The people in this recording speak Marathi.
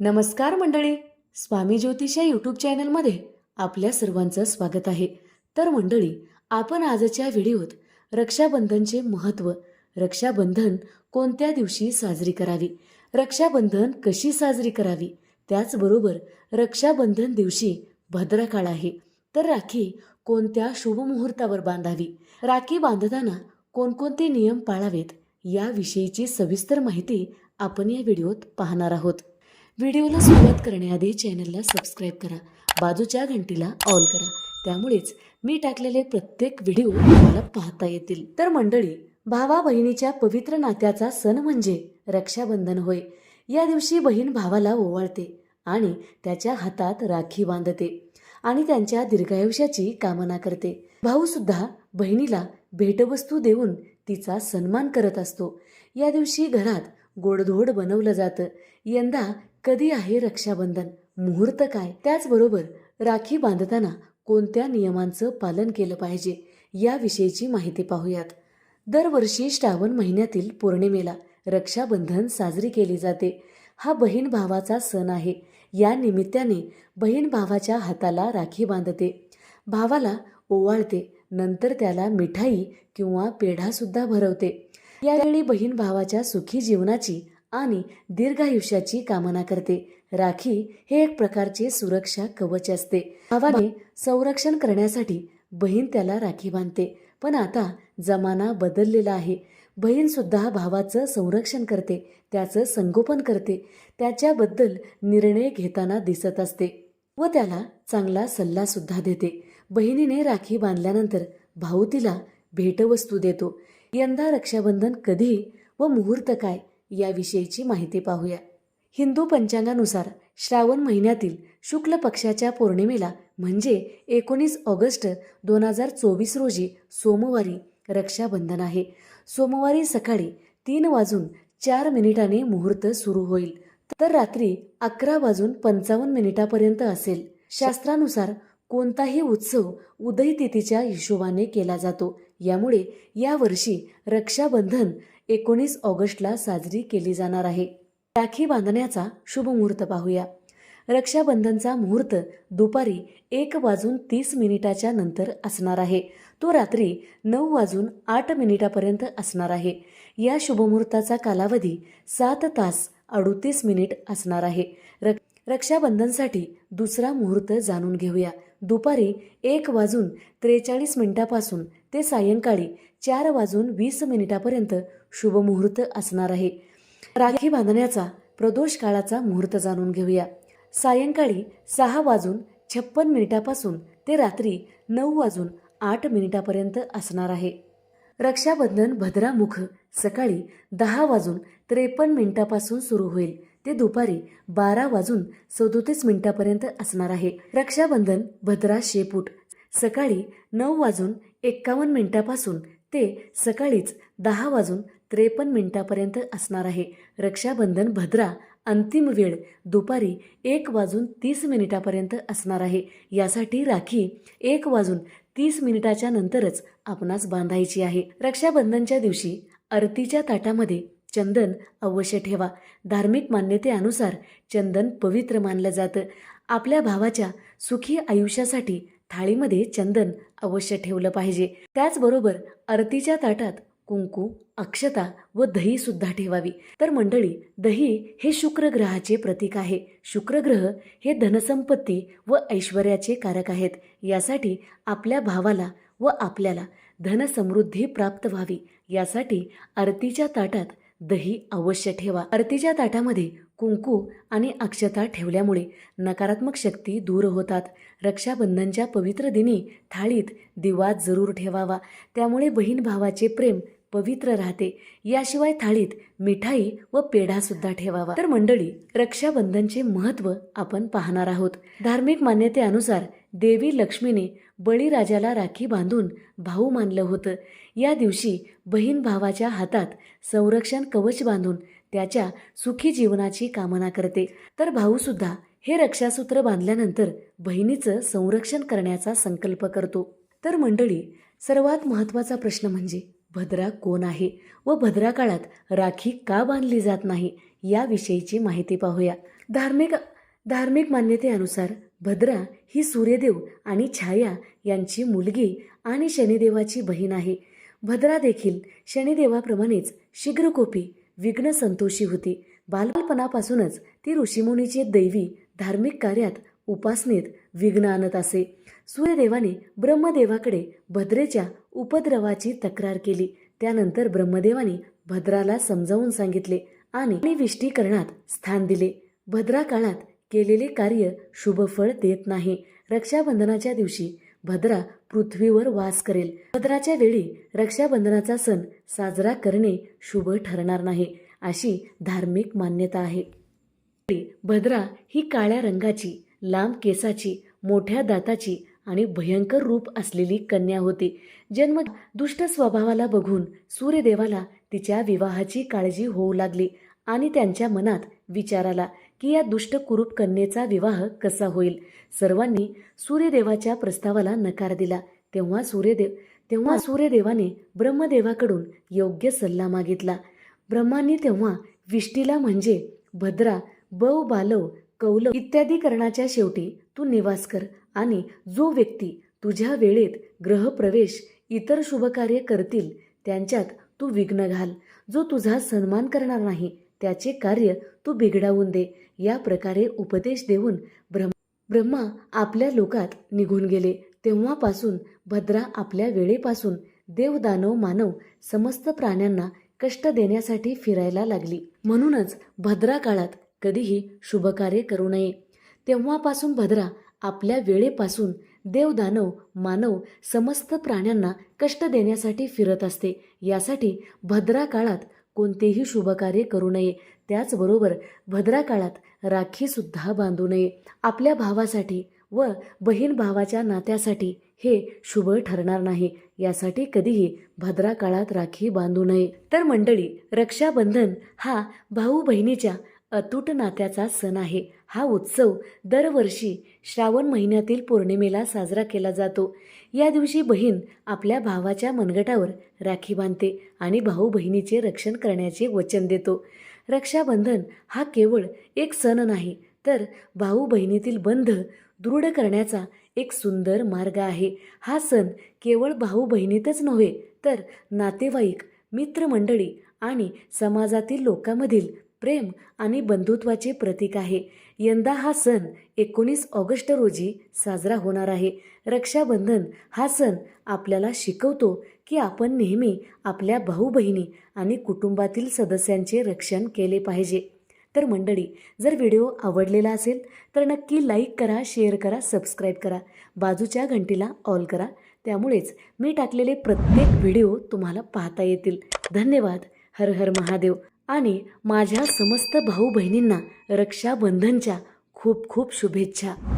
नमस्कार मंडळी. स्वामी ज्योतिष या यूट्यूब चॅनलमध्ये आपल्या सर्वांचं स्वागत आहे. तर मंडळी आपण आजच्या व्हिडिओत रक्षाबंधनचे महत्त्व रक्षाबंधन कोणत्या दिवशी साजरी करावी रक्षाबंधन कशी साजरी करावी त्याचबरोबर रक्षाबंधन दिवशी भद्रकाळ आहे. तर राखी कोणत्या शुभमुहूर्तावर बांधावी राखी बांधताना कोणकोणते नियम पाळावेत याविषयीची सविस्तर माहिती आपण या व्हिडिओत पाहणार आहोत. व्हिडिओला सुरुवात करण्याआधी चॅनलला सबस्क्राईब करा बाजूच्या घंटीला ऑल करा. त्यामुळेच मी टाकलेले प्रत्येक व्हिडिओ तुम्हाला पाहता येतील. तर मंडळी भावा बहिणीच्या पवित्र नात्याचा सण म्हणजे रक्षाबंधन होय. या दिवशी बहीण भावाला ओवाळते आणि त्याच्या हातात राखी बांधते आणि त्यांच्या दीर्घायुष्याची कामना करते. भाऊसुद्धा बहिणीला भेटवस्तू देऊन तिचा सन्मान करत असतो. या दिवशी घरात गोडधोड बनवलं जातं. यंदा कधी आहे रक्षाबंधन? मुहूर्त काय? त्याचबरोबर राखी बांधताना कोणत्या नियमांचं पालन केलं पाहिजे? याविषयीची माहिती पाहूयात. दरवर्षी श्रावण महिन्यातील पौर्णिमेला रक्षाबंधन साजरी केली जाते. हा बहीण भावाचा सण आहे. या निमित्ताने बहीण भावाच्या हाताला राखी बांधते. भावाला ओवाळते. नंतर त्याला मिठाई किंवा पेढासुद्धा भरवते. यावेळी बहीण भावाच्या सुखी जीवनाची आणि दीर्घायुष्याची कामना करते. राखी हे एक प्रकारचे सुरक्षा कवच असते. भावाने संरक्षण करण्यासाठी बहीण त्याला राखी बांधते. पण आता जमाना बदललेला आहे. बहीण सुद्धा भावाचं संरक्षण करते त्याचं संगोपन करते. त्याच्याबद्दल निर्णय घेताना दिसत असते व त्याला चांगला सल्ला सुद्धा देते. बहिणीने राखी बांधल्यानंतर भाऊ तिला भेटवस्तू देतो. यंदा रक्षाबंधन कधी व मुहूर्त काय याविषयीची माहिती पाहूया. हिंदू पंचांगानुसार श्रावण महिन्यातील शुक्ल पक्षाच्या पौर्णिमेला म्हणजे एकोणीस ऑगस्ट दोन हजार चोवीस रोजी सोमवारी रक्षाबंधन आहे. सोमवारी सकाळी तीन वाजून चार मिनिटांनी मुहूर्त सुरू होईल. तर रात्री अकरा वाजून पंचावन्न मिनिटापर्यंत असेल. शास्त्रानुसार कोणताही उत्सव उदयतिथीच्या हिशोबाने केला जातो. यामुळे यावर्षी रक्षाबंधन एकोणीस ऑगस्टला साजरी केली जाणार आहे. राखी बांधण्याचा शुभ मुहूर्त पाहूया. रक्षाबंधनचा मुहूर्त दुपारी एक वाजून तीस मिनिटाच्या नंतर असणार आहे. तो रात्री नऊ वाजून आठ मिनिटापर्यंत असणार आहे. या शुभमुहूर्ताचा कालावधी सात तास अडुतीस मिनिट असणार आहे. र रक्षाबंधनसाठी दुसरा मुहूर्त जाणून घेऊया. दुपारी एक वाजून त्रेचाळीस मिनिटापासून ते सायंकाळी चार वाजून वीस मिनिटापर्यंत शुभमुहूर्त असणार आहे. राखी बांधण्याचा प्रदोष काळाचा मुहूर्त जाणून घेऊया. सायंकाळी सहा वाजून छप्पन मिनिटापासून ते रात्री नऊ वाजून आठ मिनिटापर्यंत असणार आहे. रक्षाबंधन भद्रामुख सकाळी दहा वाजून त्रेपन्न मिनिटापासून सुरू होईल. ते दुपारी बारा वाजून सदोतीस मिनिटापर्यंत असणार आहे. रक्षाबंधन भद्रा शेपूट. सकाळी नऊ वाजून एक्कावन्न मिनिटापासून ते सकाळीच दहा वाजून त्रेपन्न मिनिटापर्यंत असणार आहे. रक्षाबंधन भद्रा अंतिम वेळ दुपारी एक वाजून तीस मिनिटापर्यंत असणार आहे. यासाठी राखी एक वाजून तीस मिनिटाच्या नंतरच आपणास बांधायची आहे. रक्षाबंधनच्या दिवशी आरतीच्या ताटामध्ये चंदन अवश्य ठेवा. धार्मिक मान्यतेनुसार चंदन पवित्र मानलं जातं. आपल्या भावाच्या सुखी आयुष्यासाठी थाळीमध्ये चंदन अवश्य ठेवलं पाहिजे. त्याचबरोबर आरतीच्या ताटात कुंकू अक्षता व दही सुद्धा ठेवावी. तर मंडळी दही हे शुक्र ग्रहाचे प्रतीक आहे. शुक्र ग्रह हे धनसंपत्ती व ऐश्वर्याचे कारक आहेत. यासाठी आपल्या भावाला व आपल्याला धनसमृद्धी प्राप्त व्हावी. यासाठी आरतीच्या ताटात दही अवश्य ठेवा. आरतीच्या ताटामध्ये कुंकू आणि अक्षता ठेवल्यामुळे नकारात्मक शक्ती दूर होतात. रक्षाबंधनच्या पवित्र दिनी थाळीत दिवा जरूर ठेवावा. त्यामुळे बहीण भावाचे प्रेम पवित्र राहते. याशिवाय थाळीत मिठाई व पेढा सुद्धा ठेवावा. तर मंडळी रक्षाबंधनचे महत्त्व आपण पाहणार आहोत. धार्मिक मान्यतेनुसार देवी लक्ष्मीने बळीराजाला राखी बांधून भाऊ मानलं होतं. या दिवशी बहीण भावाच्या हातात संरक्षण कवच बांधून त्याच्या सुखी जीवनाची कामना करते. तर भाऊ सुद्धा हे रक्षासूत्र बांधल्यानंतर बहिणीचं संरक्षण करण्याचा संकल्प करतो. तर मंडळी सर्वात महत्त्वाचा प्रश्न म्हणजे भद्रा कोण आहे व भद्रा काळात राखी का बांधली जात नाही याविषयीची माहिती पाहूया. धार्मिक धार्मिक मान्यतेनुसार भद्रा ही सूर्यदेव आणि छाया यांची मुलगी आणि शनिदेवाची बहीण आहे. भद्रा देखील शनिदेवाप्रमाणेच शीघ्रकोपी विघ्न संतोषी होती. बालपणापासूनच ती ऋषीमुनीचे दैवी धार्मिक कार्यात उपासनेत विघ्न आणत असे. सूर्यदेवाने ब्रह्मदेवाकडे भद्रेच्या उपद्रवाची तक्रार केली. त्यानंतर ब्रह्मदेवाने भद्राला समजावून सांगितले आणि विष्टीकरणात स्थान दिले. भद्रा काळात केलेले कार्य शुभफळ देत नाही. रक्षाबंधनाच्या दिवशी भद्रा पृथ्वीवर वास करेल. भद्राच्या वेळी रक्षाबंधनाचा सण साजरा करणे शुभ ठरणार नाही अशी धार्मिक मान्यता आहे. भद्रा ही काळ्या रंगाची लांब केसाची मोठ्या दाताची आणि भयंकर रूप असलेली कन्या होती. जन्म दुष्ट स्वभावाला बघून सूर्यदेवाला तिच्या विवाहाची काळजी होऊ लागली आणि त्यांच्या मनात विचार आला की या दुष्ट कुरूप कन्येचा विवाह कसा होईल. सर्वांनी सूर्यदेवाच्या प्रस्तावाला नकार दिला. तेव्हा सूर्यदेव तेव्हा सूर्यदेवाने ब्रह्मदेवाकडून योग्य सल्ला मागितला. ब्रह्मांनी तेव्हा विष्टीला म्हणजे भद्रा बव बालव कौलव इत्यादी करण्याच्या शेवटी तू निवास कर आणि जो व्यक्ती तुझ्या वेळेत ग्रहप्रवेश इतर शुभकार्य करतील त्यांच्यात तू विघ्न घाल. जो तुझा सन्मान करणार नाही त्याचे कार्य तू बिघडावून दे. या प्रकारे उपदेश देऊन ब्रह्म ब्रह्मा आपल्या लोकात निघून गेले. तेव्हापासून भद्रा आपल्या वेळेपासून देवदानव मानव समस्त प्राण्यांना कष्ट देण्यासाठी फिरायला लागली. म्हणूनच भद्रा काळात कधीही शुभकार्य करू नये. तेव्हापासून भद्रा आपल्या वेळेपासून देवदानव मानव समस्त प्राण्यांना कष्ट देण्यासाठी फिरत असते. यासाठी भद्रा काळात कोणतेही शुभकार्य करू नये. त्याचबरोबर भद्रा काळात राखीसुद्धा बांधू नये. आपल्या भावासाठी व बहीण भावाच्या नात्यासाठी हे शुभ ठरणार नाही. यासाठी कधीही भद्रा काळात राखी बांधू नये. तर मंडळी रक्षाबंधन हा भाऊ बहिणीच्या अतूट नात्याचा सण आहे. हा उत्सव दरवर्षी श्रावण महिन्यातील पौर्णिमेला साजरा केला जातो. या दिवशी बहीण आपल्या भावाच्या मनगटावर राखी बांधते आणि भाऊ बहिणीचे रक्षण करण्याचे वचन देतो. रक्षाबंधन हा केवळ एक सण नाही तर भाऊ बहिणीतील बंध दृढ करण्याचा एक सुंदर मार्ग आहे. हा सण केवळ भाऊ बहिणीतच नव्हे तर नातेवाईक मित्रमंडळी आणि समाजातील लोकांमधील प्रेम आणि बंधुत्वाचे प्रतीक आहे. यंदा हा सण एकोणीस ऑगस्ट रोजी साजरा होणार आहे. रक्षाबंधन हा सण आपल्याला शिकवतो की आपण नेहमी आपल्या भाऊ बहिणी आणि कुटुंबातील सदस्यांचे रक्षण केले पाहिजे. तर मंडळी जर व्हिडिओ आवडलेला असेल तर नक्की लाईक करा शेअर करा सबस्क्राईब करा. बाजूच्या घंटीला ऑल करा. त्यामुळेच मी टाकलेले प्रत्येक व्हिडिओ तुम्हाला पाहता येतील. धन्यवाद. हर हर महादेव. आणि माझ्या समस्त भाऊ बहिणींना रक्षाबंधनच्या खूप खूप शुभेच्छा.